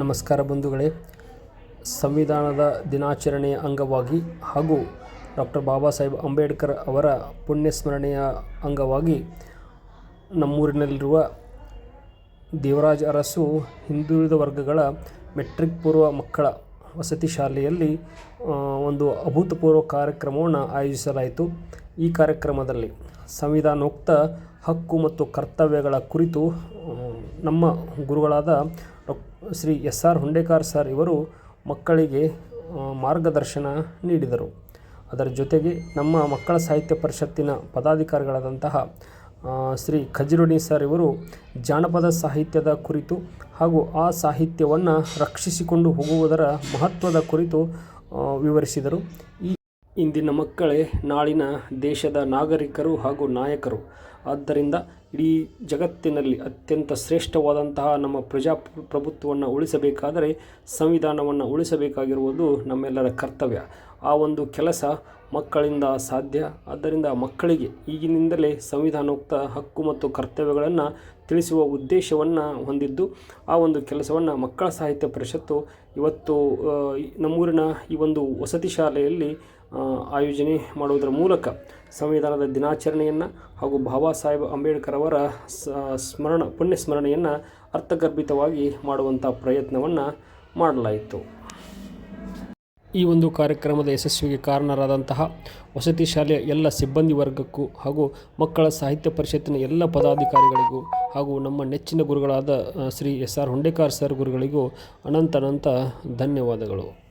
ನಮಸ್ಕಾರ ಬಂಧುಗಳೇ. ಸಂವಿಧಾನದ ದಿನಾಚರಣೆಯ ಅಂಗವಾಗಿ ಹಾಗೂ ಡಾಕ್ಟರ್ ಬಾಬಾ ಸಾಹೇಬ್ ಅಂಬೇಡ್ಕರ್ ಅವರ ಪುಣ್ಯಸ್ಮರಣೆಯ ಅಂಗವಾಗಿ ನಮ್ಮೂರಿನಲ್ಲಿರುವ ದೇವರಾಜ್ ಅರಸು ಹಿಂದುಳಿದ ವರ್ಗಗಳ ಮೆಟ್ರಿಕ್ ಪೂರ್ವ ಮಕ್ಕಳ ವಸತಿ ಶಾಲೆಯಲ್ಲಿ ಒಂದು ಅಭೂತಪೂರ್ವ ಕಾರ್ಯಕ್ರಮವನ್ನು ಆಯೋಜಿಸಲಾಯಿತು. ಈ ಕಾರ್ಯಕ್ರಮದಲ್ಲಿ ಸಂವಿಧಾನೋಕ್ತ ಹಕ್ಕು ಮತ್ತು ಕರ್ತವ್ಯಗಳ ಕುರಿತು ನಮ್ಮ ಗುರುಗಳಾದ Shri S R Hundekar sir ಇವರು ಮಕ್ಕಳಿಗೆ ಮಾರ್ಗದರ್ಶನ ನೀಡಿದರು. ಅದರ ಜೊತೆಗೆ ನಮ್ಮ ಮಕ್ಕಳ ಸಾಹಿತ್ಯ ಪರಿಷತ್ತಿನ ಪದಾಧಿಕಾರಿಗಳಾದಂತಹ ಶ್ರೀ ಖಜಿರುಣಿ ಸರ್ ಇವರು ಜಾನಪದ ಸಾಹಿತ್ಯದ ಕುರಿತು ಹಾಗೂ ಆ ಸಾಹಿತ್ಯವನ್ನು ರಕ್ಷಿಸಿಕೊಂಡು ಹೋಗುವುದರ ಮಹತ್ವದ ಕುರಿತು ವಿವರಿಸಿದರು. ಈ ಇಂದಿನ ಮಕ್ಕಳೇ ನಾಳಿನ ದೇಶದ ನಾಗರಿಕರು ಹಾಗೂ ನಾಯಕರು. ಆದ್ದರಿಂದ ಇಡೀ ಜಗತ್ತಿನಲ್ಲಿ ಅತ್ಯಂತ ಶ್ರೇಷ್ಠವಾದಂತಹ ನಮ್ಮ ಪ್ರಜಾಪ್ರಭುತ್ವವನ್ನು ಉಳಿಸಬೇಕಾದರೆ ಸಂವಿಧಾನವನ್ನು ಉಳಿಸಬೇಕಾಗಿರುವುದು ನಮ್ಮೆಲ್ಲರ ಕರ್ತವ್ಯ. ಆ ಒಂದು ಕೆಲಸ ಮಕ್ಕಳಿಂದ ಸಾಧ್ಯ. ಆದ್ದರಿಂದ ಮಕ್ಕಳಿಗೆ ಈಗಿನಿಂದಲೇ ಸಂವಿಧಾನೋಕ್ತ ಹಕ್ಕು ಮತ್ತು ಕರ್ತವ್ಯಗಳನ್ನು ತಿಳಿಸುವ ಉದ್ದೇಶವನ್ನು ಹೊಂದಿದ್ದು, ಆ ಒಂದು ಕೆಲಸವನ್ನು ಮಕ್ಕಳ ಸಾಹಿತ್ಯ ಪರಿಷತ್ತು ಇವತ್ತು ನಮ್ಮೂರಿನ ಈ ಒಂದು ವಸತಿ ಶಾಲೆಯಲ್ಲಿ ಆಯೋಜನೆ ಮಾಡುವುದರ ಮೂಲಕ ಸಂವಿಧಾನದ ದಿನಾಚರಣೆಯನ್ನು ಹಾಗೂ ಬಾಬಾ ಸಾಹೇಬ್ ಅಂಬೇಡ್ಕರ್ ಅವರ ಸ್ಮರಣ ಪುಣ್ಯ ಸ್ಮರಣೆಯನ್ನು ಅರ್ಥಗರ್ಭಿತವಾಗಿ ಮಾಡುವಂಥ ಪ್ರಯತ್ನವನ್ನು ಮಾಡಲಾಯಿತು. ಈ ಒಂದು ಕಾರ್ಯಕ್ರಮದ ಯಶಸ್ವಿಗೆ ಕಾರಣರಾದಂತಹ ವಸತಿ ಶಾಲೆಯ ಎಲ್ಲ ಸಿಬ್ಬಂದಿ ವರ್ಗಕ್ಕೂ ಹಾಗೂ ಮಕ್ಕಳ ಸಾಹಿತ್ಯ ಪರಿಷತ್ತಿನ ಎಲ್ಲ ಪದಾಧಿಕಾರಿಗಳಿಗೂ ಹಾಗೂ ನಮ್ಮ ನೆಚ್ಚಿನ ಗುರುಗಳಾದ Shri S R Hundekar sir ಗುರುಗಳಿಗೂ ಅನಂತ ಅನಂತ ಧನ್ಯವಾದಗಳು.